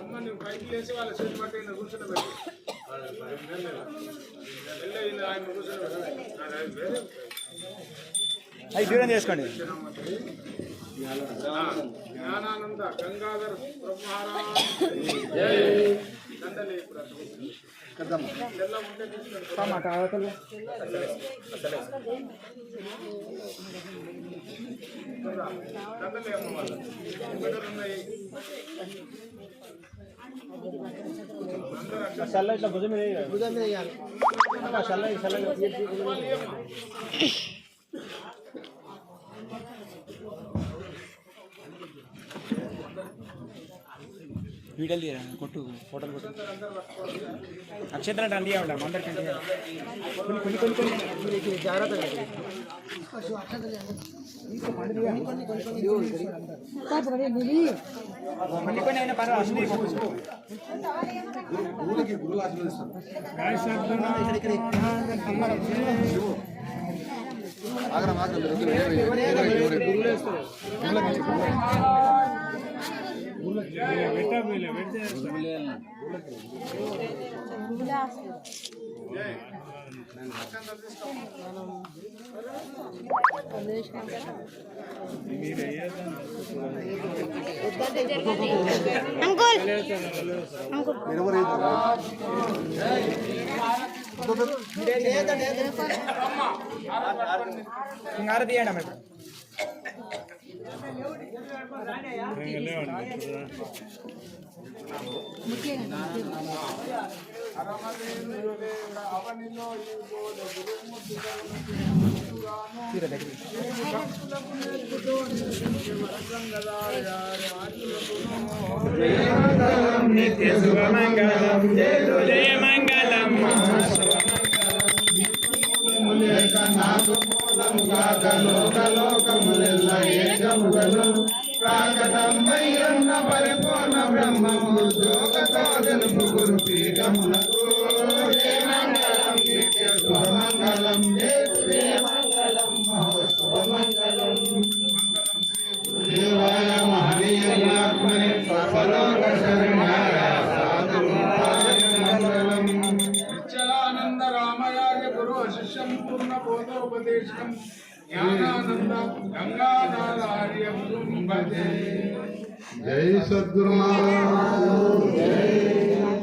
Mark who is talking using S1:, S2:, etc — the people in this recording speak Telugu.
S1: అమ్మ నువ్వు పైకి లేచి వాళ్ళ చేతి పట్టి ఇలా కూర్చుని పెట్టి ఆయన కూర్చొని వేరే
S2: అది దూరం చేసుకోండి.
S1: జ్ఞానానంద గంగాధర్
S2: చల్ల ఇట్లా భుజం మీద.
S3: భుజం మీద
S2: చల్ల చల్ల వీడియోలు తీయరా కొట్టు ఫోటోలు కొట్టు. నక్షత్రం అంటే అందిగా ఉంటాం అందరికంటే కొన్ని కొన్ని కొన్ని కొన్ని.
S3: ఇది జాగ్రత్తగా పెట్టు.
S2: కొన్ని పర్వాలేదు ఇంకార తీయండి అమ్మ ఇప్పుడు. నిత్య శుభమంగళం జయ మంగళం
S1: పరిపూర్ణ బ్రహ్మము జోగతో తెలుపు గురు పీఠమునకు. బోధోపదేశం జ్ఞానానంద గంగాధారార్య భజే. జై సద్గురు మహారాజ్. జై